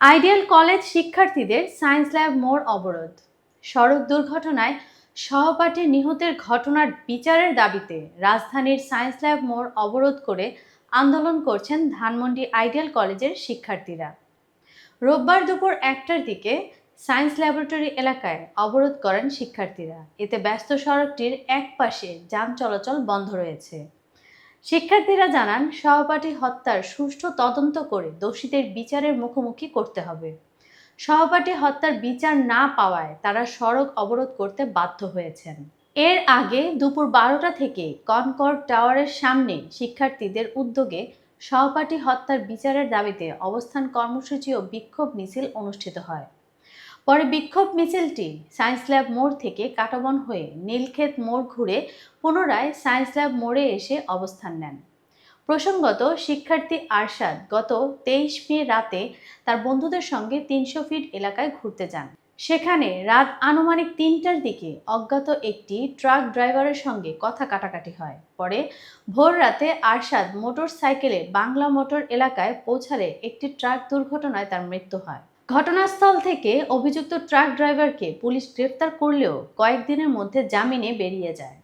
Ideal college শিক্ষার্থীদের science lab মোড় অবরোধ। সড়ক দুর্ঘটনায় সহপাঠী নিহতের ঘটনার বিচারের দাবিতে রাজধানীর সায়েন্স ল্যাব মোড় অবরোধ করে আন্দোলন করছেন ধানমন্ডি আইডিয়াল কলেজের শিক্ষার্থীরা। রোববার দুপুর একটার দিকে সায়েন্স ল্যাবরেটরি এলাকায় অবরোধ করেন শিক্ষার্থীরা। এতে ব্যস্ত সড়কটির এক পাশে যান চলাচল বন্ধ রয়েছে। শিক্ষার্থীরা জানান, সহপাঠী হত্যার সুষ্ঠু তদন্ত করে দোষীদের বিচারের মুখোমুখি করতে হবে। সহপাঠী হত্যার বিচার না পাওয়ায় তারা সড়ক অবরোধ করতে বাধ্য হয়েছেন। এর আগে দুপুর বারোটা থেকে কনকর্ড টাওয়ারের সামনে শিক্ষার্থীদের উদ্যোগে সহপাঠী হত্যার বিচারের দাবিতে অবস্থান কর্মসূচি ও বিক্ষোভ মিছিল অনুষ্ঠিত হয়। পরে বিক্ষোভ মিছিলটি সায়েন্স ল্যাব মোড় থেকে কাটাবন হয়ে নীলক্ষেত মোড় ঘুরে পুনরায় সায়েন্স ল্যাব মোড়ে এসে অবস্থান নেন। প্রসঙ্গত, শিক্ষার্থী আরশাদ গত তেইশ মে রাতে তার বন্ধুদের সঙ্গে তিনশো ফিট এলাকায় ঘুরতে যান। সেখানে রাত আনুমানিক তিনটার দিকে অজ্ঞাত একটি ট্রাক ড্রাইভারের সঙ্গে কথা কাটাকাটি হয়। পরে ভোর রাতে আরশাদ মোটর সাইকেলে বাংলা মোটর এলাকায় পৌঁছালে একটি ট্রাক দুর্ঘটনায় তার মৃত্যু হয়। ঘটনাস্থল থেকে অভিযুক্ত ট্রাক ড্রাইভারকে পুলিশ গ্রেফতার করলেও কয়েকদিনের মধ্যে জামিনে বেরিয়ে যায়।